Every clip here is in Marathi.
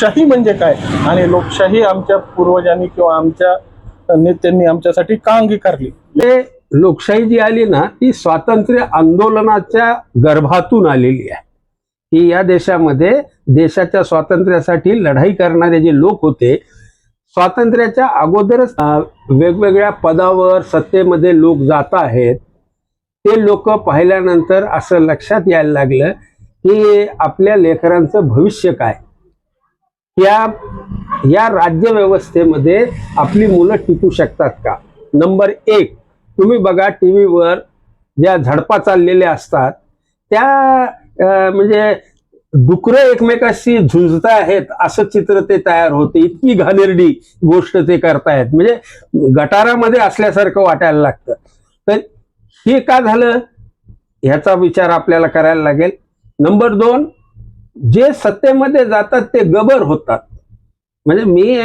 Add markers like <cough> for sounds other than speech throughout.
लोकशाही म्हणजे काय? आणि लोकशाही आमच्या पूर्वजांनी किंवा आमच्या नेत्यांनी आमच्यासाठी का अंगीकारली? ते लोकशाही जी आली ना ती स्वातंत्र्य आंदोलनाच्या गर्भातून आलेली आहे. की या देशामध्ये देशाच्या स्वातंत्र्यासाठी लढाई करणारे जे लोक होते स्वातंत्र्याच्या अगोदरच वेगवेगळ्या पदावर सत्तेमध्ये लोक जात आहेत. ते लोक पाहिल्यानंतर असं लक्षात यायला लागलं की आपल्या लेकरांचं भविष्य काय? या या राज्यव्यवस्थेमध्ये आपली मुलं टिकू शकतात का? नंबर एक तुम्ही बघा टी व्हीवर ज्या झडपा चाललेल्या असतात त्या म्हणजे डुकरं एकमेकाशी झुंजत आहेत असं चित्र ते तयार होते. इतकी घाणेरडी गोष्ट ते करतायत. म्हणजे गटारामध्ये असल्यासारखं वाटायला लागतं. तर हे का झालं? ह्याचा विचार आपल्याला करायला लागेल. नंबर दोन जे सत्तेमध्ये जातात ते गबर होतात. म्हणजे मी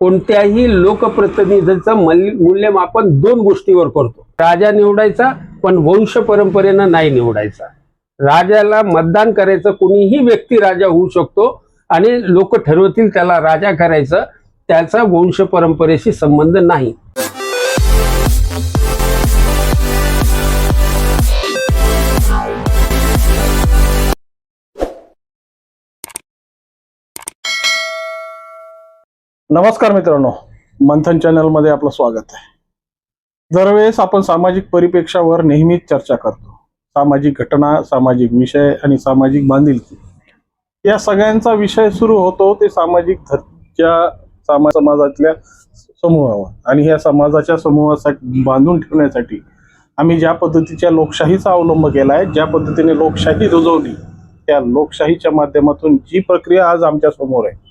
कोणत्याही लोकप्रतिनिधीचं मल- मूल्यमापन दोन गोष्टीवर करतो. राजा निवडायचा पण वंश परंपरेनं नाही निवडायचा. राजाला मतदान करायचं कुणीही व्यक्ती राजा होऊ शकतो आणि लोक ठरवतील त्याला राजा करायचं त्याचा वंश परंपरेशी संबंध नाही. नमस्कार मित्रांनो मंथन चॅनलमध्ये आपलं स्वागत आहे. दरवेळेस आपण सामाजिक परिप्रेक्षावर नेहमीच चर्चा करतो. सामाजिक घटना सामाजिक विषय आणि सामाजिक बांधिलकी या सगळ्यांचा विषय सुरू होतो ते सामाजिक धर्च्या सामा समाजातल्या समूहावर. आणि या समाजाच्या समूहासाठी बांधून ठेवण्यासाठी आम्ही ज्या पद्धतीच्या लोकशाहीचा अवलंब केला आहे ज्या पद्धतीने लोकशाही रुजवली त्या लोकशाहीच्या माध्यमातून जी प्रक्रिया आज आमच्यासमोर आहे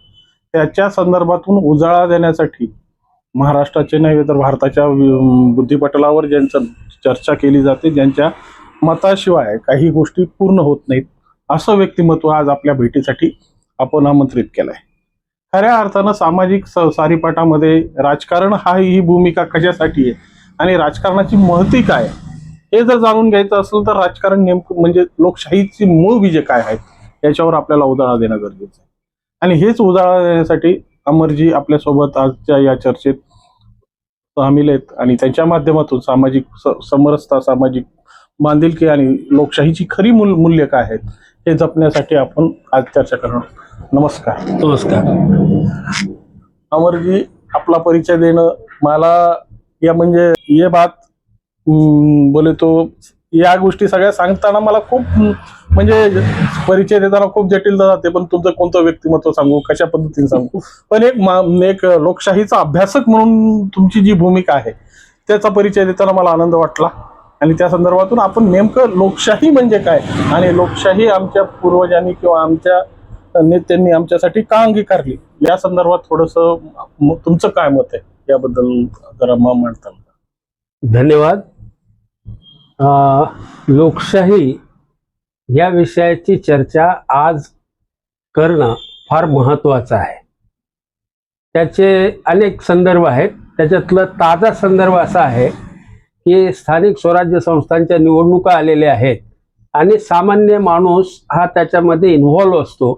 त्याच्या संदर्भातून उजाळा देण्यासाठी महाराष्ट्राचे नव्हे तर भारताच्या बुद्धिपटलावर ज्यांचं चर्चा केली जाते ज्यांच्या मताशिवाय काही गोष्टी पूर्ण होत नाहीत असं व्यक्तिमत्व आज आपल्या भेटीसाठी आपण आमंत्रित केलंय. खऱ्या अर्थानं सामाजिक स सारीपाटामध्ये राजकारण हा ही भूमिका कशासाठी आहे आणि राजकारणाची महती काय हे जर जाणून घ्यायचं असेल तर राजकारण नेमकं म्हणजे लोकशाहीची मूळ विजय काय आहेत याच्यावर आपल्याला उदाळा देणं गरजेचं आहे. आणि हेच उजाळा देण्यासाठी अमरजी आपल्यासोबत आजच्या या चर्चेत सामील आहेत आणि त्यांच्या माध्यमातून सामाजिक समरसता सामाजिक बांधिलकी आणि लोकशाहीची खरी मूल मूल्य काय आहेत हे जपण्यासाठी आपण आज चर्चा करणार नमस्कार. नमस्कार. अमरजी आपला परिचय देणं मला या म्हणजे ये बात बोले तो या गोष्टी सगळ्या सांगताना मला खूप म्हणजे परिचय देताना खूप जटिलता जाते पण तुमचं कोणतं व्यक्तिमत्व सांगू कशा पद्धतीने सांगू? पण एक मा- एक लोकशाहीचा अभ्यासक म्हणून तुमची जी भूमिका आहे त्याचा परिचय देताना मला आनंद वाटला. आणि त्या संदर्भातून आपण नेमकं लोकशाही म्हणजे काय? आणि लोकशाही आमच्या पूर्वजांनी किंवा आमच्या नेत्यांनी आमच्यासाठी का अंगीकारली? या संदर्भात थोडस तुमचं काय मत आहे? याबद्दल जरा म धन्यवाद. लोकशाही या विषयाची चर्चा आज करणं फार महत्त्वाचं आहे. त्याचे अनेक संदर्भ आहेत. त्याच्यातलं ताजा संदर्भ असा आहे की स्थानिक स्वराज्य संस्थांच्या निवडणुका आलेल्या आहेत आणि सामान्य माणूस हा त्याच्यामध्ये इन्व्हॉल्व असतो.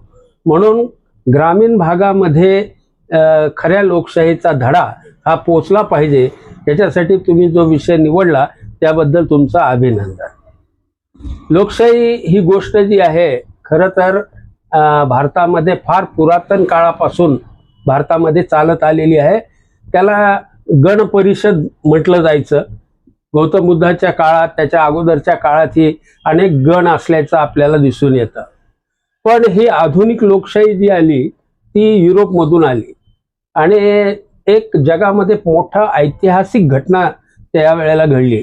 म्हणून ग्रामीण भागामध्ये खऱ्या लोकशाहीचा धडा हा पोचला पाहिजे. याच्यासाठी तुम्ही जो विषय निवडला त्याबद्दल तुमचं अभिनंदन. लोकशाही ही गोष्ट जी आहे खरं तर भारतामध्ये फार पुरातन काळापासून भारतामध्ये चालत आलेली आहे. त्याला गण परिषद म्हटलं जायचं. गौतम बुद्धाच्या काळात त्याच्या अगोदरच्या काळातही अनेक गण असल्याचं आपल्याला दिसून येतं. पण ही आधुनिक लोकशाही जी आली ती युरोपमधून आली. आणि एक जगामध्ये मोठा ऐतिहासिक घटना त्या वेळेला घडली.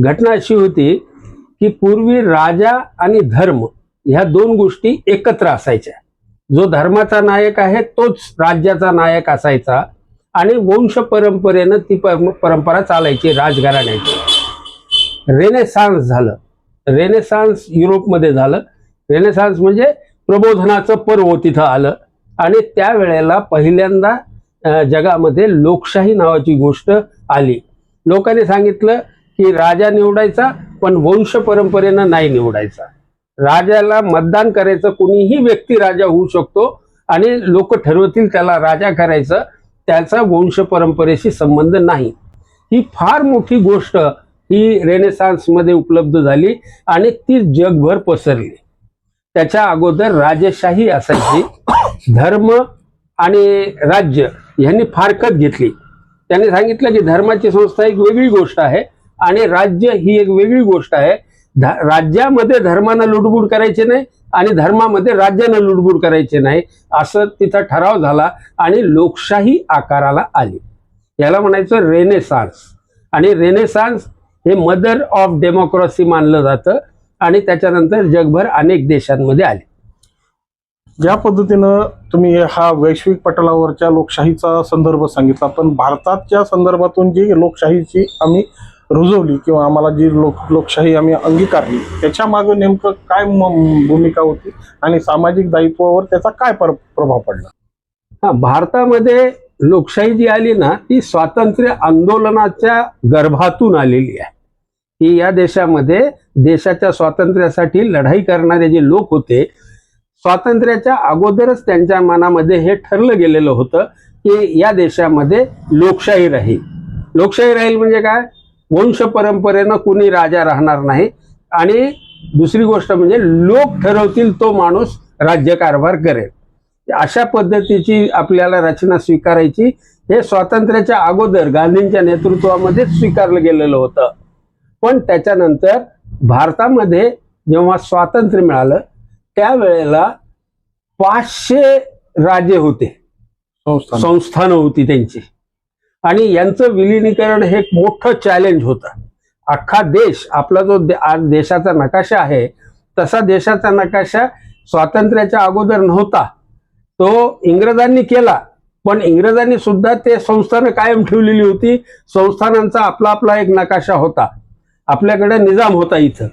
घटना अशी होती की पूर्वी राजा आणि धर्म ह्या दोन गोष्टी एकत्र असायच्या. जो धर्माचा नायक आहे तोच राज्याचा नायक असायचा आणि वंश परंपरेनं ती पर- परंपरा चालायची राजघराण्याची. रेनेसान्स झालं. रेनेसान्स युरोपमध्ये झालं. रेनेसान्स म्हणजे प्रबोधनाचं पर्व तिथं आलं आणि त्यावेळेला पहिल्यांदा जगामध्ये लोकशाही नावाची गोष्ट आली. लोकांनी सांगितलं की राजा निवडायचा पण वंश परंपरेनं नाही निवडायचा. राजाला मतदान करायचं कुणीही व्यक्ती राजा होऊ शकतो आणि लोक ठरवतील त्याला राजा करायचं त्याचा वंश परंपरेशी संबंध नाही. ही फार मोठी गोष्ट ही रेनेसान्समध्ये उपलब्ध झाली आणि ती जगभर पसरली. त्याच्या अगोदर राजेशाही असायची धर्म आणि राज्य यांनी फारकत घेतली. त्यांनी सांगितलं की धर्माची संस्था एक वेगळी गोष्ट आहे आणि राज्य ही एक वेगळी गोष्ट आहे. ध- राज्यामध्ये धर्मानं लुडबुड करायचे नाही आणि धर्मामध्ये राज्यानं लुडबुड करायचे नाही असं तिथं ठराव झाला आणि लोकशाही आकाराला आली. याला म्हणायचं रेनेसान्स. आणि रेनेसान्स हे मदर ऑफ डेमोक्रेसी मानलं जातं आणि त्याच्यानंतर जगभर अनेक देशांमध्ये आले. ज्या पद्धतीनं तुम्ही हा वैश्विक पटलावरच्या लोकशाहीचा संदर्भ सांगितला पण भारताच्या संदर्भातून जी लोकशाहीची आम्ही रुजवली किंवा आम्हाला जी लोक लोकशाही आम्ही अंगीकारली त्याच्या मागं नेमकं काय म- भूमिका होती आणि सामाजिक दायित्वावर त्याचा काय पर- प्रभाव पडला? हा भारतामध्ये लोकशाही जी आली ना ती स्वातंत्र्य आंदोलनाच्या गर्भातून आलेली आहे. की या देशामध्ये देशाच्या स्वातंत्र्यासाठी लढाई करणारे जे लोक होते स्वातंत्र्याच्या अगोदरच त्यांच्या मनामध्ये हे ठरलं गेलेलं होतं की या देशामध्ये लोकशाही राहील. लोकशाही राहील म्हणजे काय? वंश परंपरेनं कुणी राजा राहणार नाही. आणि दुसरी गोष्ट म्हणजे लोक ठरवतील तो माणूस राज्यकारभार करेल. अशा पद्धतीची आपल्याला रचना स्वीकारायची. हे स्वातंत्र्याच्या अगोदर गांधींच्या नेतृत्वामध्ये स्वीकारलं गेलेलं होतं. पण त्याच्यानंतर भारतामध्ये जेव्हा स्वातंत्र्य मिळालं त्यावेळेला पाचशे राजे होते. संस्था संस्थानं होती त्यांची. आणि यांचं विलिनीकरण हे एक मोठं चॅलेंज होतं. अख्खा देश आपला जो दे- आज देशाचा नकाशा आहे तसा देशाचा नकाशा स्वातंत्र्याच्या अगोदर नव्हता. तो इंग्रजांनी केला पण इंग्रजांनी सुद्धा ते संस्थानं कायम ठेवलेली होती. संस्थानांचा आपला आपला एक नकाशा होता. आपल्याकडे निजाम होता इथं.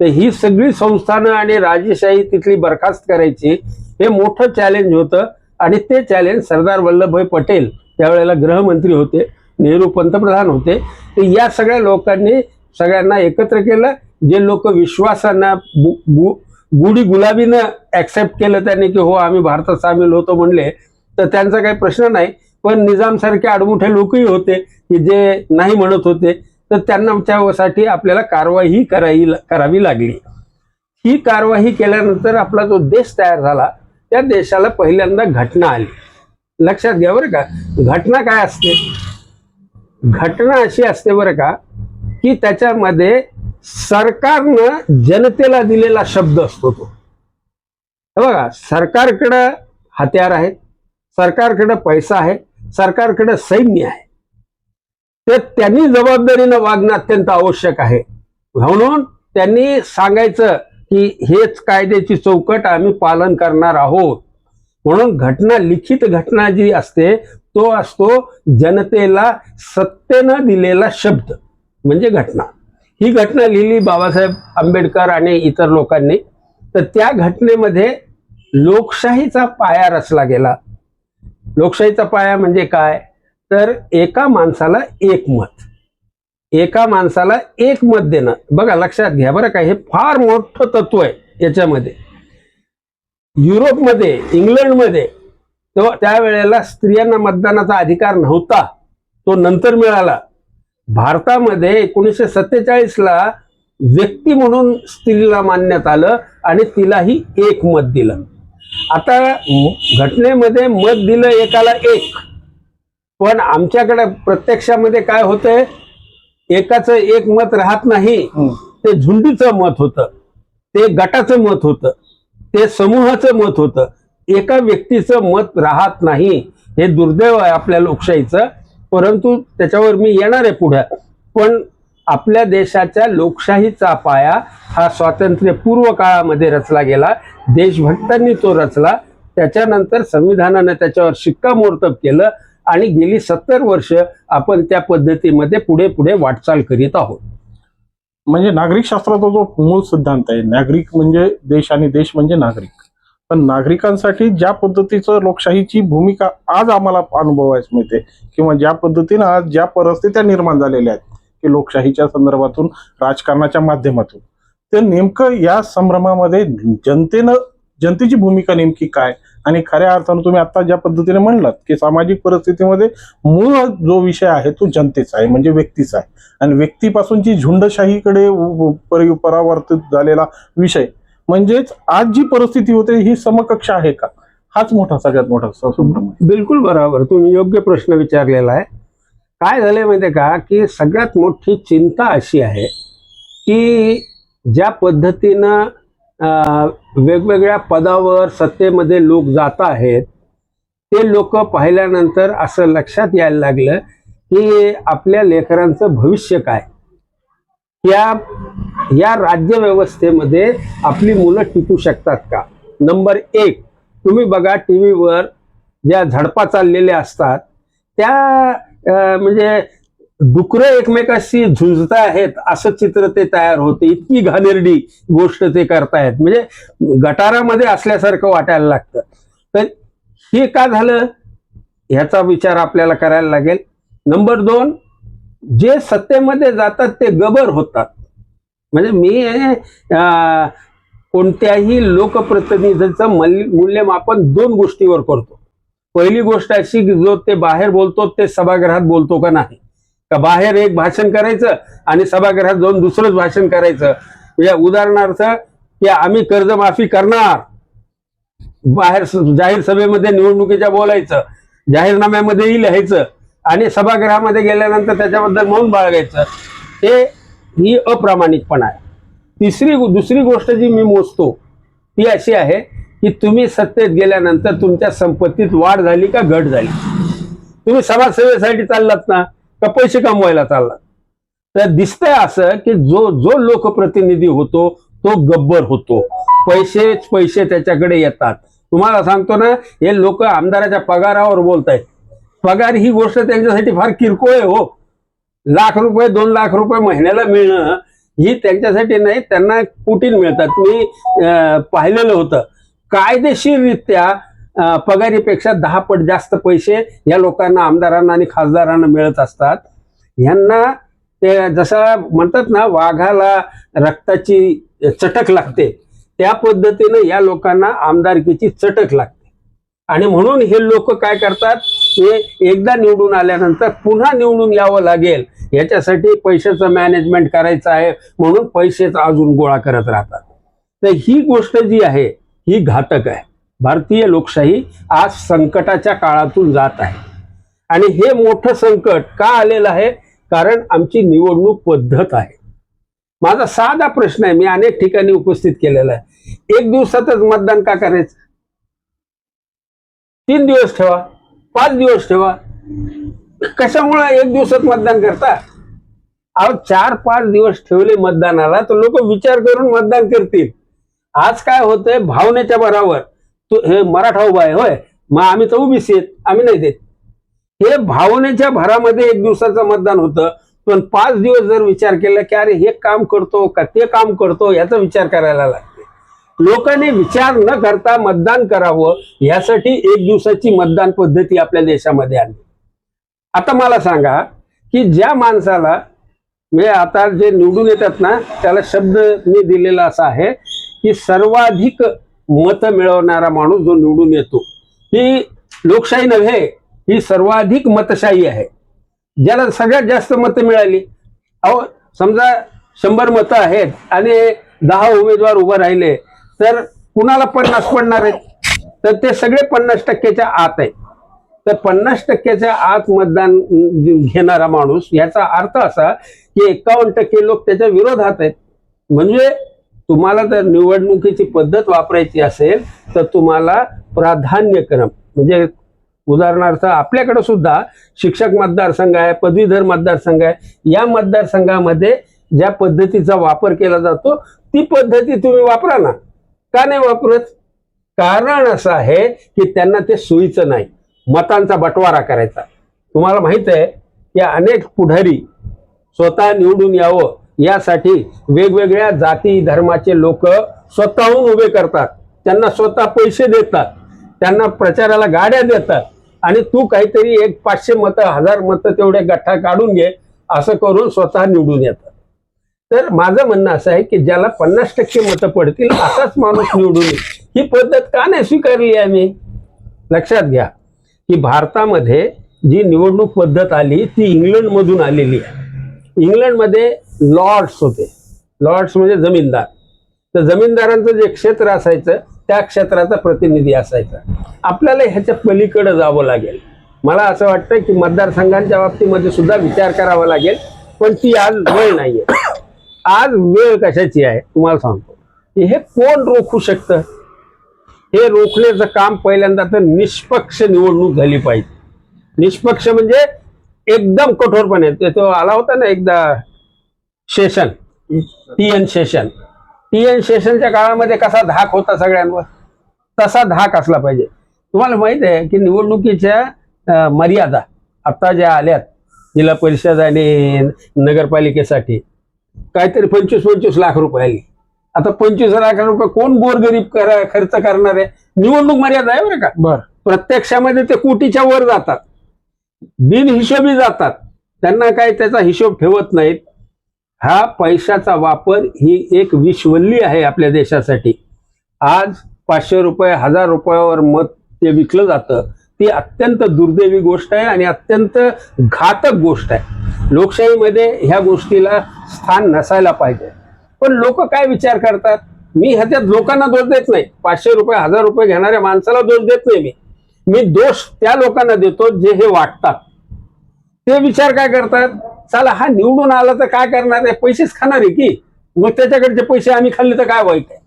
तर ही सगळी संस्थानं आणि राजेशाही तिथली बरखास्त करायची हे मोठं चॅलेंज होतं. आणि ते चॅलेंज सरदार वल्लभभाई पटेल त्यावेळेला गृहमंत्री होते नेहरू पंतप्रधान होते. तर या सगळ्या लोकांनी सगळ्यांना एकत्र केलं. जे लोक विश्वासानं गु- गुढी गुलाबीनं ऍक्सेप्ट केलं त्यांनी की हो आम्ही भारतात सामील होतो म्हणले तर त्यांचा काही प्रश्न नाही. पण निजामसारखे आडमुठे लोकही होते की जे नाही म्हणत होते तर त्यांना त्यासाठी आपल्याला कारवाई करावी करावी लागली. ही कारवाई केल्यानंतर आपला जो देश तयार झाला त्या देशाला पहिल्यांदा घटना आली. लक्षात घ्या बरं का. घटना काय असते? घटना अशी असते बरं का की त्याच्यामध्ये सरकारनं जनतेला दिलेला शब्द असतो तो. बघा सरकारकडं हत्यार आहे सरकारकडं पैसा आहे सरकारकडं सैन्य आहे. ते त्यांनी जबाबदारीनं वागणं अत्यंत आवश्यक आहे. म्हणून त्यांनी सांगायचं की हेच कायद्याची चौकट आम्ही पालन करणार आहोत. म्हणून घटना लिखित घटना जी असते तो असतो जनतेला सत्तेनं दिलेला शब्द म्हणजे घटना. ही घटना लिहिली बाबासाहेब आंबेडकर आणि इतर लोकांनी. तर त्या घटनेमध्ये लोकशाहीचा पाया रचला गेला. लोकशाहीचा पाया म्हणजे काय? तर एका माणसाला एक मत. एका माणसाला एक मत देणं. बघा लक्षात घ्या बरं का हे फार मोठं तत्व आहे याच्यामध्ये. युरोपमध्ये इंग्लंडमध्ये तो त्यावेळेला स्त्रियांना मतदानाचा अधिकार नव्हता. तो नंतर मिळाला. भारतामध्ये एकोणीसशे सत्तेचाळीसला व्यक्ती म्हणून स्त्रीला मानण्यात आलं आणि तिलाही एक मत दिलं. आता घटनेमध्ये मत दिलं एकाला एक. पण आमच्याकडे प्रत्यक्षामध्ये काय होतंय? एकाचं एक मत राहत नाही. ते झुंडीचं मत होतं. ते गटाचं मत होतं. ते समूहाचं मत होतं. एका व्यक्तीचं मत राहत नाही हे दुर्दैव आहे आपल्या लोकशाहीचं. परंतु त्याच्यावर मी येणार आहे पुढे. पण आपल्या देशाच्या लोकशाहीचा पाया हा स्वातंत्र्यपूर्व काळामध्ये रचला गेला. देशभक्तांनी तो रचला. त्याच्यानंतर संविधानानं त्याच्यावर शिक्कामोर्तब केलं आणि गेली सत्तर वर्ष आपण त्या पद्धतीमध्ये पुढे पुढे वाटचाल करीत आहोत. म्हणजे नागरिक शास्त्राचा जो मूळ सिद्धांत आहे नागरिक म्हणजे देश आणि देश म्हणजे नागरिक. पण नागरिकांसाठी ज्या पद्धतीचं लोकशाहीची भूमिका आज आम्हाला अनुभवायला मिळते किंवा ज्या पद्धतीनं आज ज्या परिस्थित्या निर्माण झालेल्या आहेत की लोकशाहीच्या संदर्भातून राजकारणाच्या माध्यमातून ते नेमकं या संभ्रमामध्ये जनतेनं जनतेची भूमिका नेमकी काय? आणि खऱ्या अर्थानं तुम्ही आता ज्या पद्धतीने म्हणलात की सामाजिक परिस्थितीमध्ये मूळ जो विषय आहे तो जनतेचा आहे म्हणजे व्यक्तीचा आहे. आणि व्यक्तीपासूनची झुंडशाहीकडे परावर्तित झालेला विषय. म्हणजेच आज जी परिस्थिती होते ही समकक्ष आहे का? हाच मोठा सगळ्यात मोठा बिलकुल बरोबर. तुम्ही योग्य प्रश्न विचारलेला आहे. काय झालंय माहिती का? की सगळ्यात मोठी चिंता अशी आहे की ज्या पद्धतीनं वेगवेगळ्या पदावर सत्तेमध्ये लोक जात आहेत. ते लोक पाहिल्यानंतर असं लक्षात यायला लागलं की आपल्या लेकरांचं भविष्य काय? या या राज्य व्यवस्थेमध्ये आपली मुलं टिकू शकतात का? नंबर एक तुम्ही बघा टी व्हीवर ज्या झडपा चाललेल्या असतात त्या म्हणजे डुकरं एकमेकाशी झुंजत आहेत असं चित्र ते तयार होते. इतकी घाणेरडी गोष्ट ते करतायत. म्हणजे गटारामध्ये असल्यासारखं वाटायला लागतं. तर हे का झालं? ह्याचा विचार आपल्याला करायला लागेल. नंबर दोन जे सत्तेमध्ये जातात ते गबर होतात. म्हणजे मी कोणत्याही लोकप्रतिनिधीचं मल- मूल्यमापन दोन गोष्टीवर करतो. पहिली गोष्ट अशी की जो ते बाहेर बोलतो ते सभागृहात बोलतो का नाही? का बाहेर एक भाषण करायचं आणि सभागृहात जाऊन दुसरंच भाषण करायचं? म्हणजे उदाहरणार्थ की आम्ही कर्जमाफी करणार. बाहेर जाहीर सभेमध्ये निवडणुकीच्या बोलायचं जाहीरनाम्यामध्येही लिहायचं आणि सभागृहामध्ये गेल्यानंतर त्याच्याबद्दल मौन बाळगायचं. हे ही अप्रामाणिकपणा आहे. तिसरी दुसरी गोष्ट जी मी मोजतो ती अशी आहे की तुम्ही सत्तेत गेल्यानंतर तुमच्या संपत्तीत वाढ झाली का घट झाली? तुम्ही समाजसेवेसाठी चाललात ना? का पैसे कमवायला चालला? तर दिसतंय असं की जो जो लोकप्रतिनिधी होतो तो गब्बर होतो. पैसेच पैसे त्याच्याकडे येतात. तुम्हाला सांगतो ना हे लोक आमदाराच्या पगारावर बोलतायत. पगार ही गोष्ट त्यांच्यासाठी फार किरकोळ आहे हो. लाख रुपये दोन लाख रुपये महिन्याला मिळणं ही त्यांच्यासाठी नाही त्यांना कुटीन मिळतात. मी पाहिलेलं होतं. कायदेशीररित्या पगारीपेक्षा दहा पट जास्त पैसे या लोकांना आमदारांना आणि खासदारांना मिळत असतात. यांना ते जसं म्हणतात ना वाघाला रक्ताची चटक लागते. त्या पद्धतीनं या लोकांना आमदारकीची चटक लागते. आणि म्हणून हे लोक काय करतात? हे एकदा निवडून आल्यानंतर पुन्हा निवडून यावं लागेल. याच्यासाठी पैशाचं मॅनेजमेंट करायचं आहे म्हणून पैसेच अजून गोळा करत राहतात. तर ही गोष्ट जी आहे ही घातक आहे. भारतीय लोकशाही आज संकटाच्या काळातून जात आहे. आणि हे मोठं संकट का आलेलं आहे? कारण आमची निवडणूक पद्धत आहे. माझा साधा प्रश्न आहे मी अनेक ठिकाणी उपस्थित केलेला आहे. एक दिवसातच मतदान का करायचं? तीन दिवस ठेवा पाच दिवस ठेवा. कशामुळे एक दिवसात मतदान करता? अहो चार पाच दिवस ठेवले मतदानाला तर लोक विचार करून मतदान करतील. आज काय होतंय? भावनेच्या बराबर हे मराठा उभा आहे होय. मग आम्ही तर उभीच आहेत आम्ही नाही देत. हे भावनेच्या भरामध्ये एक दिवसाचं मतदान होतं पण पाच दिवस जर विचार केला की अरे हे काम करतो का ते काम करतो याचा विचार करायला लागते. लोकांनी विचार न करता मतदान करावं यासाठी एक दिवसाची मतदान पद्धती आपल्या देशामध्ये आणली. आता मला सांगा की ज्या माणसाला म्हणजे आता जे निवडून येतात ना त्याला शब्द मी दिलेला असा आहे की सर्वाधिक मतं मिळवणारा माणूस जो निवडून येतो ही लोकशाही नव्हे ही सर्वाधिक मतशाही आहे. ज्याला सगळ्यात जास्त मतं मिळाली अहो समजा शंभर मतं आहेत आणि दहा उमेदवार उभं राहिले तर कुणाला पन्नास पडणार आहेत? तर ते सगळे पन्नास टक्क्याच्या आत आहेत. तर पन्नास टक्क्याच्या आत मतदान घेणारा माणूस याचा अर्थ असा की एकावन्न टक्के लोक त्याच्या विरोधात आहेत. म्हणजे तुम्हाला जर निवडणुकीची पद्धत वापरायची असेल तर तुम्हाला प्राधान्यक्रम म्हणजे उदाहरणार्थ आपल्याकडे सुद्धा शिक्षक मतदारसंघ आहे पदवीधर मतदारसंघ आहे या मतदारसंघामध्ये ज्या पद्धतीचा वापर केला जातो ती पद्धती तुम्ही वापरा ना. का नाही वापरत? कारण असं आहे की त्यांना ते सोयीचं नाही मतांचा बंटवारा करायचा. तुम्हाला माहीत आहे की अनेक पुढारी स्वतः निवडून यावं यासाठी वेगवेगळ्या जाती धर्माचे लोक स्वतःहून उभे करतात. त्यांना स्वतः पैसे देतात. त्यांना प्रचाराला गाड्या देतात. आणि तू काहीतरी एक पाचशे मतं हजार मतं तेवढे गठ्ठा काढून घे असं करून स्वतः निवडून येतात. तर माझं म्हणणं असं आहे की ज्याला पन्नास टक्के मतं पडतील असाच माणूस निवडून येईल. ही पद्धत का नाही स्वीकारली आहे आम्ही? लक्षात घ्या. की भारतामध्ये जी निवडणूक पद्धत आली ती इंग्लंडमधून आलेली आहे. इंग्लंडमध्ये लॉर्ड्स होते. लॉर्ड्स म्हणजे जमीनदार. तर जमीनदारांचं जे क्षेत्र असायचं त्या क्षेत्राचा प्रतिनिधी असायचा. आपल्याला ह्याच्या पलीकडे जावं लागेल. मला असं वाटतं की मतदारसंघांच्या बाबतीमध्ये सुद्धा विचार करावा लागेल पण ती आज वेळ आहे आज वेळ कशाची आहे तुम्हाला सांगतो. की हे कोण रोखू शकतं? हे रोखण्याचं काम पहिल्यांदा तर निष्पक्ष निवडणूक झाली पाहिजे. निष्पक्ष म्हणजे एकदम कठोरपणे. ते तो आला होता ना एकदा Seshan T N Seshan T N शेषनच्या काळामध्ये कसा धाक होता सगळ्यांवर? तसा धाक असला पाहिजे. तुम्हाला माहीत आहे की निवडणुकीच्या मर्यादा आता ज्या आल्यात जिल्हा परिषद आणि नगरपालिकेसाठी काहीतरी पंचवीस पंचवीस लाख रुपये आली. आता पंचवीस लाख रुपये कोण गोरगरीब करा खर्च करणार आहे? निवडणूक मर्यादा आहे बरं का? बर. प्रत्यक्षामध्ये ते कोटीच्या वर जातात. बिनहिशोबी जातात. त्यांना काय त्याचा हिशोब ठेवत नाहीत. हा पैशाचा वापर ही एक विश्वल्ली आहे आपल्या देशासाठी. आज पाचशे रुपये हजार रुपयावर मत ते विकलं जातं. ती अत्यंत दुर्दैवी गोष्ट आहे आणि अत्यंत घातक गोष्ट आहे. लोकशाहीमध्ये ह्या गोष्टीला स्थान नसायला पाहिजे. पण लोक काय विचार करतात? मी ह्याच्यात लोकांना दोष देत नाही. पाचशे रुपये हजार रुपये घेणाऱ्या माणसाला दोष देत नाही मी. मी दोष त्या लोकांना देतो जे हे वाटतात. ते विचार काय करतात? चला हा निवडून आला तर काय करणार आहे? पैसेच खाणार आहे की? मग त्याच्याकडचे पैसे आम्ही खाल्ले तर काय वाईट आहे?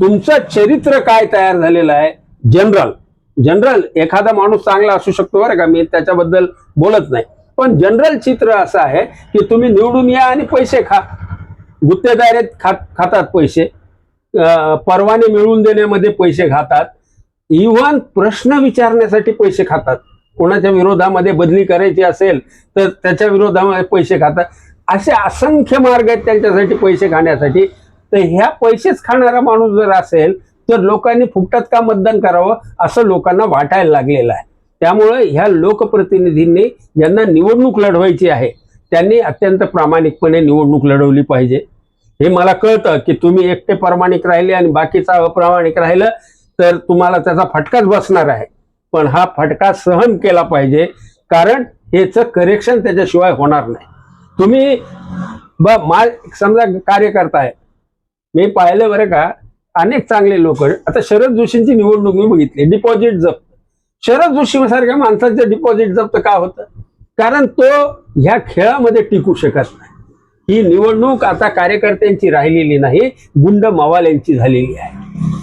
तुमचं चरित्र काय तयार झालेलं आहे? जनरल जनरल एखादा माणूस चांगला असू शकतो बरं का? मी त्याच्याबद्दल बोलत नाही. पण जनरल चित्र असं आहे की तुम्ही निवडून या आणि पैसे खा. गुत्तेदारीत खात खातात पैसे. परवाने मिळवून देण्यामध्ये पैसे खातात. इव्हन प्रश्न विचारण्यासाठी पैसे खातात. कोणाच्या विरोधामध्ये बदली करायची असेल तर त्याच्या विरोधामध्ये पैसे खातात. असे असंख्य मार्ग आहेत त्यांच्यासाठी पैसे खाण्यासाठी. तर ह्या पैसेच खाणारा माणूस जर असेल तर लोकांनी फुकटात का मतदान करावं असं लोकांना वाटायला लागलेलं आहे. त्यामुळे ह्या लोकप्रतिनिधींनी ज्यांना निवडणूक लढवायची आहे. त्यांनी अत्यंत प्रामाणिकपणे निवडणूक लढवली पाहिजे. हे मला कळतं की तुम्ही एकटे प्रामाणिक राहिले आणि बाकीचा अप्रामाणिक राहिलं तर तुम्हाला त्याचा फटकाच बसणार आहे. पण हा फटका सहन केला पाहिजे कारण ह्याचं करेक्शन त्याच्याशिवाय होणार नाही. तुम्ही ब मा समजा कार्यकर्ता आहे. मी पाहिलं बरं का अनेक चांगले लोक आता शरद जोशींची निवडणूक मी बघितली डिपॉझिट जप्त. शरद जोशी सारख्या माणसाचं डिपॉझिट जप्त का होतं? कारण तो ह्या खेळामध्ये टिकू शकत नाही. ही निवडणूक आता कार्यकर्त्यांची राहिलेली नाही गुंड मवाल्यांची झालेली आहे.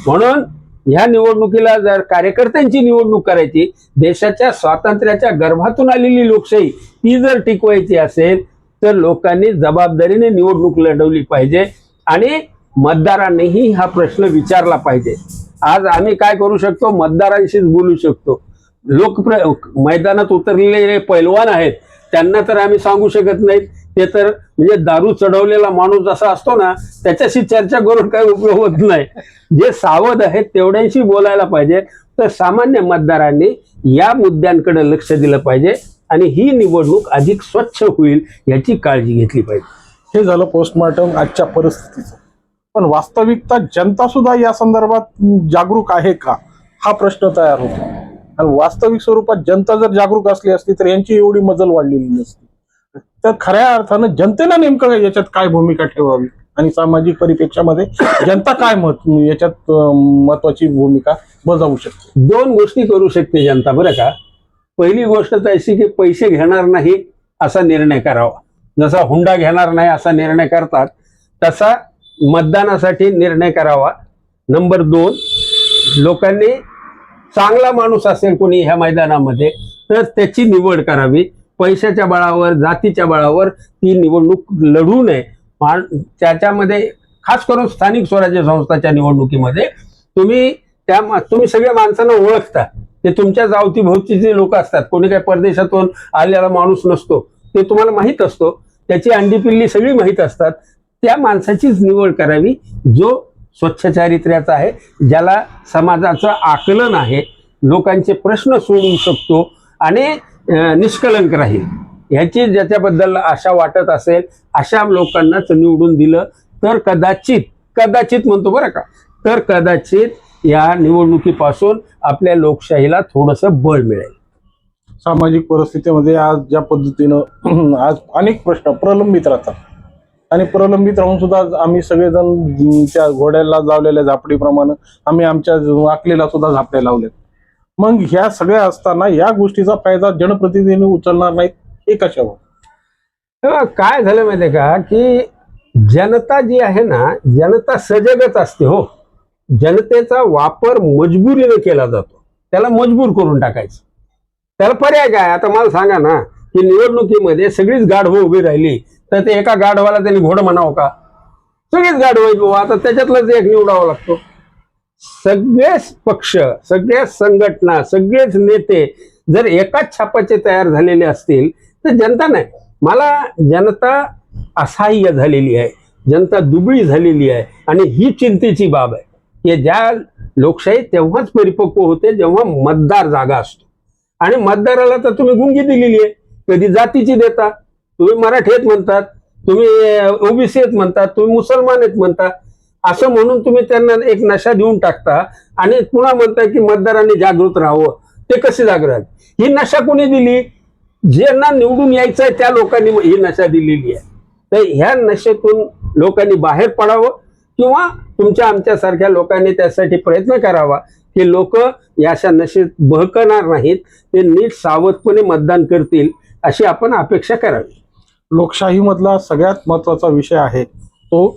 म्हणून ह्या निवडणुकीला जर कार्यकर्त्यांची निवडणूक करायची देशाच्या स्वातंत्र्याच्या गर्भातून आलेली लोकशाही ती जर टिकवायची असेल तर लोकांनी जबाबदारीने निवडणूक लढवली पाहिजे आणि मतदारांनीही हा प्रश्न विचारला पाहिजे. आज आम्ही काय करू शकतो? मतदारांशीच बोलू शकतो. लोकप्र मैदानात उतरलेले पैलवान आहेत त्यांना तर आम्ही सांगू शकत नाहीत. ते तर म्हणजे दारू चढवलेला माणूस जसा असतो ना त्याच्याशी चर्चा करून काही उपयोग होत नाही. जे सावध आहेत तेवढ्यांशी बोलायला पाहिजे. तर सामान्य मतदारांनी या मुद्द्यांकडे लक्ष दिलं पाहिजे आणि ही निवडणूक अधिक स्वच्छ होईल याची काळजी घेतली पाहिजे. हे झालं पोस्टमॉर्टम आजच्या परिस्थितीचं. पण वास्तविकता जनता सुद्धा या संदर्भात जागरूक आहे का? हा प्रश्न तयार होतो. आणि वास्तविक स्वरूपात जनता जर जागरूक असली असती तर यांची एवढी मजल वाढलेली नसती. तर खऱ्या अर्थानं जनतेनं नेमकं याच्यात काय भूमिका ठेवावी? आणि सामाजिक परिप्रेक्षामध्ये जनता काय मत याच्यात महत्वाची भूमिका बजावू शकते? दोन गोष्टी करू शकते जनता बरं का? पहिली गोष्ट तर अशी की पैसे घेणार नाही असा निर्णय करावा. जसा हुंडा घेणार नाही असा निर्णय करतात तसा मतदानासाठी निर्णय करावा. नंबर दोन लोकांनी चांगला माणूस असेल कोणी ह्या मैदानामध्ये तर त्याची निवड करावी. पैशाच्या बळावर जातीच्या बळावर ती निवडणूक लढू नये. त्याच्यामध्ये खास करून स्थानिक स्वराज्य संस्थाच्या निवडणुकीमध्ये तुम्ही त्या तुम्ही सगळ्या माणसांना ओळखता. ते तुमच्या जावतीभोवती जे लोक असतात. कोणी काही परदेशातून आलेला माणूस नसतो. ते तुम्हाला माहीत असतो. त्याची अंडी पिल्ली सगळी माहीत असतात. त्या माणसाचीच निवड करावी जो स्वच्छ चारित्र्याचा आहे ज्याला समाजाचं आकलन आहे लोकांचे प्रश्न सोडवू शकतो. आणि निष्कलंक राहील. ह्याची ज्याच्याबद्दल आशा वाटत असेल अशा लोकांनाच निवडून दिलं तर कदाचित कदाचित म्हणतो बरं का तर कदाचित या निवडणुकीपासून आपल्या लोकशाहीला थोडंसं बळ मिळेल. सामाजिक परिस्थितीमध्ये आज ज्या पद्धतीनं <clears throat> आज अनेक प्रश्न प्रलंबित राहतात. आणि प्रलंबित राहून सुद्धा आम्ही सगळेजण त्या घोड्याला लावलेल्या झापडीप्रमाणे आम्ही आमच्या वाकलेला सुद्धा झापडे लावले मग ह्या सगळ्या असताना या गोष्टीचा फायदा जनप्रतिनिधी उचलणार नाहीत हे कशावर? काय झालं माहितीये का? की जनता जी आहे ना जनता सजगच असते हो. जनतेचा वापर मजबुरीने केला जातो. त्याला मजबूर करून टाकायचं. त्याला पर्याय काय? आता मला सांगा ना की निवडणुकीमध्ये सगळीच गाढवं उभी राहिली तर ते एका गाढवाला त्यांनी घोडं म्हणावं का? सगळीच गाढवं आहेत आता त्याच्यातलाच एक निवडावा लागतो. सगळेच पक्ष सगळ्याच संघटना सगळेच नेते जर एकाच छापाचे तयार झालेले असतील तर जनता नाही. मला जनता असहाय्य झालेली आहे. जनता दुबळी झालेली आहे. आणि ही चिंतेची बाब आहे. की ज्या लोकशाही तेव्हाच परिपक्व होते जेव्हा मतदार जागा असतो. आणि मतदाराला तर तुम्ही गुंगी दिलेली आहे. कधी जातीची देता तुम्ही मराठी आहेत म्हणतात तुम्ही ओबीसी आहेत म्हणतात तुम्ही मुसलमान आहेत म्हणता असं म्हणून तुम्ही त्यांना एक नशा देऊन टाकता आणि पुन्हा म्हणताय की मतदारांनी जागृत राहावं. ते कसे जागृत ही नशा कोणी दिली? ज्यांना निवडून यायचं आहे त्या लोकांनी ही नशा दिलेली आहे. तर ह्या नशेतून लोकांनी बाहेर पडावं किंवा तुमच्या आमच्यासारख्या लोकांनी त्यासाठी प्रयत्न करावा की लोक या अशा नशेत बहकणार नाहीत ते नीट सावधपणे मतदान करतील अशी आपण अपेक्षा करावी. लोकशाहीमधला सगळ्यात महत्त्वाचा विषय आहे तो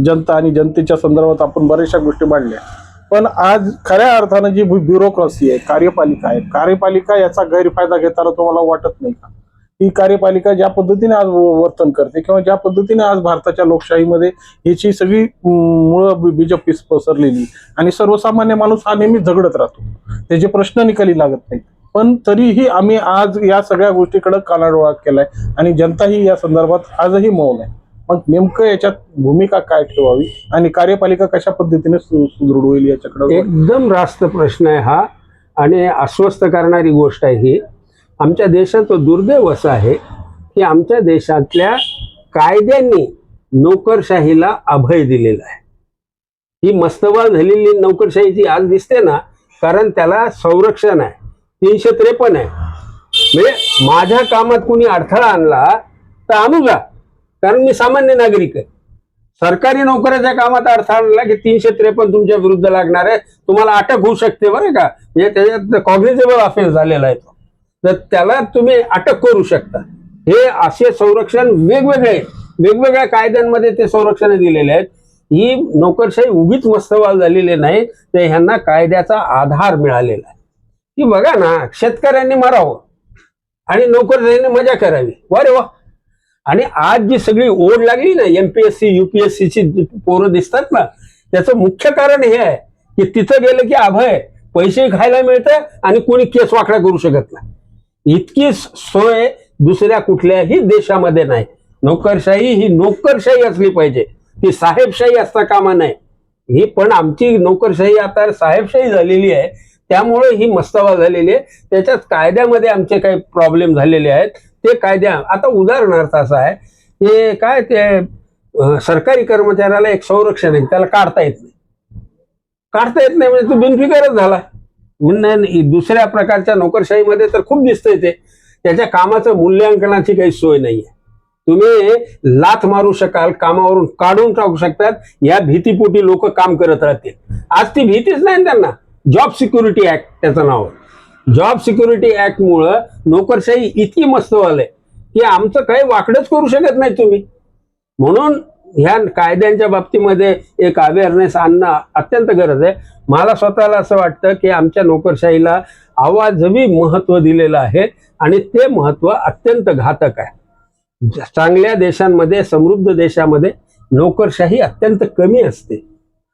जनता आणि जनतेच्या संदर्भात आपण बऱ्याचशा गोष्टी मांडल्या. पण आज खऱ्या अर्थानं जी ब्युरोक्रसी आहे कार्यपालिका आहे कार्यपालिका याचा गैरफायदा घेताना तुम्हाला वाटत नाही का? ही कार्यपालिका ज्या पद्धतीने आज वर्तन करते किंवा ज्या पद्धतीने आज भारताच्या लोकशाहीमध्ये याची सगळी अं, मुळं बीजप पसरलेली आणि सर्वसामान्य माणूस हा नेहमी झगडत राहतो. त्याचे प्रश्न निकाली लागत नाहीत. पण तरीही आम्ही आज या सगळ्या गोष्टीकडे कानाडोळा केलाय आणि जनताही या संदर्भात आजही मौन आहे. मग नेमकं याच्यात भूमिका काय ठेवावी? आणि कार्यपालिका कशा पद्धतीने सु- सुदृढ होईल याच्याकडे? एकदम रास्त प्रश्न आहे हा. आणि अस्वस्थ करणारी गोष्ट आहे ही. आमच्या देशाचं दुर्दैव असं आहे की आमच्या देशातल्या कायद्यांनी नोकरशाहीला अभय दिलेला आहे. ही मस्तवा झालेली नोकरशाहीची आज दिसते ना कारण त्याला संरक्षण आहे. तीनशे त्रेपन्न आहे. म्हणजे माझ्या कामात कुणी अडथळा आणला तर आणू जा कारण मी सामान्य नागरिक आहे. सरकारी नोकऱ्याच्या कामात अर्थ आणला की तीनशे त्रेपन्न तुमच्या विरुद्ध लागणार आहे. तुम्हाला अटक होऊ शकते बरं का? म्हणजे त्याच्यात कॉग्निझेबल अफेन्स झालेला आहे तो. तर त्याला तुम्ही अटक करू शकता. हे असे संरक्षण वेगवेगळे वेगवेगळ्या कायद्यांमध्ये ते संरक्षण दिलेले आहेत. ही नोकरशाही उगीच मस्तवाल झालेली नाही. तर ह्यांना कायद्याचा आधार मिळालेला आहे. की बघा ना शेतकऱ्यांनी मरावं आणि नोकरशाहीने मजा करावी. वा रे वा. आणि आज जी सगळी ओढ लागली ना एमपीएससी युपीएससीची पोरं दिसतात ना त्याचं मुख्य कारण हे आहे की तिथं गेलं की अभय पैसे खायला मिळतं आणि कोणी केस वाकडा करू शकत नाही. इतकी सोय दुसऱ्या कुठल्याही देशामध्ये नाही. नोकरशाही ही नोकरशाही असली पाहिजे. ती साहेबशाही असता कामा नाही ही पण आमची नोकरशाही आता साहेबशाही झालेली आहे. त्यामुळे ही मस्तवा झालेली आहे. त्याच्यात कायद्यामध्ये आमचे काही प्रॉब्लेम झालेले आहेत. ते कायद्या आता उदाहरणार्थ असं आहे की काय ते सरकारी कर्मचाऱ्याला एक संरक्षण आहे त्याला काढता येत नाही. काढता येत नाही म्हणजे तो बिनफिकरच झाला. म्हणून दुसऱ्या प्रकारच्या नोकरशाहीमध्ये तर खूप दिसतंय ते. त्याच्या कामाचं मूल्यांकनाची काही सोय नाहीये. तुम्ही लाथ मारू शकाल कामावरून काढून टाकू शकतात या भीतीपोटी लोक काम करत राहतील. आज ती भीतीच नाही त्यांना. जॉब सिक्युरिटी ऍक्ट त्याचं नाव आहे. जॉब सिक्युरिटी ऍक्टमुळं नोकरशाही इतकी मस्त वालय की आमचं काही वाकडच करू शकत नाही तुम्ही. म्हणून ह्या कायद्यांच्या बाबतीमध्ये एक अवेअरनेस आणणं अत्यंत गरज आहे. मला स्वतःला असं वाटतं की आमच्या नोकरशाहीला आवाजवी महत्त्व दिलेलं आहे आणि ते महत्त्व अत्यंत घातक आहे. चांगल्या देशांमध्ये समृद्ध देशामध्ये नोकरशाही अत्यंत कमी असते.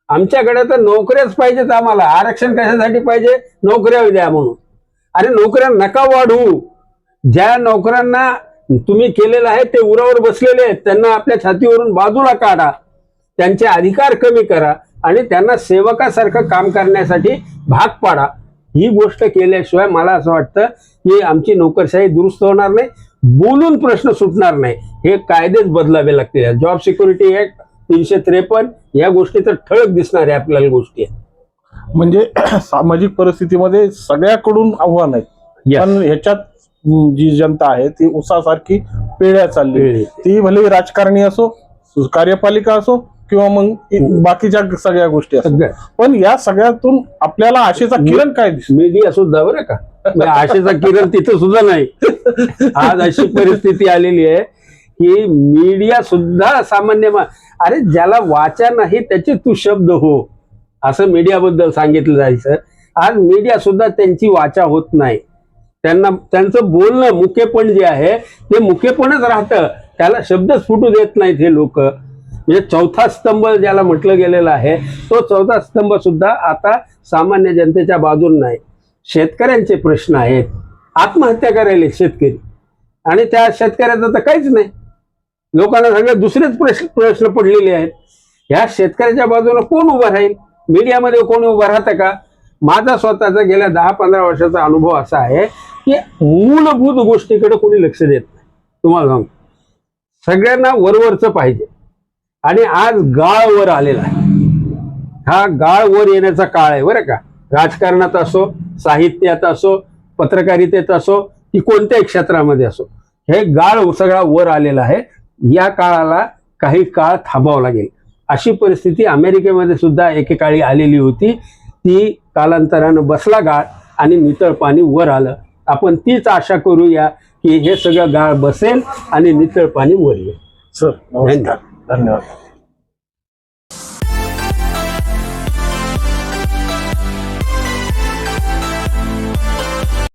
आमच्याकडे तर नोकऱ्याच पाहिजेत आम्हाला. आरक्षण कशासाठी पाहिजे? नोकऱ्या द्या म्हणून. अरे नोकऱ्या नका वाढवू ज्या नोकऱ्यांना तुम्ही केलेलं आहे ते उरावर बसलेले आहेत त्यांना आपल्या छातीवरून बाजूला काढा. त्यांचे अधिकार कमी करा आणि त्यांना सेवकासारखं काम करण्यासाठी भाग पाडा. ही गोष्ट केल्याशिवाय मला असं वाटतं की आमची नोकरशाही दुरुस्त होणार नाही बोलून प्रश्न सुटणार नाही. हे कायदेच बदलावे लागतील. जॉब सिक्युरिटी ऍक्ट तीनशे त्रेपन्न या गोष्टी तर ठळक दिसणाऱ्या आपल्याला गोष्टी आहेत म्हणजे <clears throat> सामाजिक परिस्थितीमध्ये सगळ्याकडून आव्हान Yes. पण ह्याच्यात जी जनता आहे ती उसासारखी पेढ्या चालली. ती भले राजकारणी असो कार्यपालिका असो किंवा मग बाकीच्या सगळ्या गोष्टी पण या सगळ्यातून आपल्याला आशेचा किरण काय दिसतो? मीडिया सुद्धा बरं का? आशेचा किरण तिथं सुद्धा नाही. आज अशी परिस्थिती आलेली आहे की मीडिया सुद्धा सामान्य अरे ज्याला वाचा नाही त्याचे तू शब्द हो. असं मीडियाबद्दल सांगितलं जायचं. आज मीडिया सुद्धा त्यांची वाचा होत नाही. त्यांना त्यांचं बोलणं मुकेपण जे आहे ते मुकेपणच राहतं. त्याला शब्दच फुटू देत नाहीत हे लोक. म्हणजे चौथा स्तंभ ज्याला म्हटलं गेलेला आहे तो चौथा स्तंभ सुद्धा आता सामान्य जनतेच्या बाजून नाही. शेतकऱ्यांचे प्रश्न आहेत. आत्महत्या करायला शेतकरी. आणि त्या शेतकऱ्याचं तर काहीच नाही. लोकांना सगळे दुसरेच प्रश्न प्रश्न पडलेले आहेत. ह्या शेतकऱ्याच्या बाजूला कोण उभं राहील? मीडियामध्ये कोण उभं राहतं का? माझा स्वतःचा गेल्या दहा पंधरा वर्षाचा अनुभव असा आहे की मूलभूत गोष्टीकडे कोणी लक्ष देत नाही. तुम्हाला सांगतो सगळ्यांना वरवरचं पाहिजे. आणि आज गाळ वर आलेला आहे. हा गाळ वर येण्याचा काळ आहे बरं का. राजकारणात असो साहित्यात असो पत्रकारितेत असो की कोणत्याही क्षेत्रामध्ये असो. हे गाळ सगळा वर आलेला आहे. या काळाला काही काळ थांबावं लागेल. अशी परिस्थिती अमेरिकेमध्ये सुद्धा एकेकाळी आलेली होती. ती कालांतरानं बसला गाळ आणि नितळ पाणी वर आलं. आपण तीच आशा करूया की हे सगळं गाळ बसेल आणि नितळ पाणी वर येईल सर नमस्कार. धन्यवाद.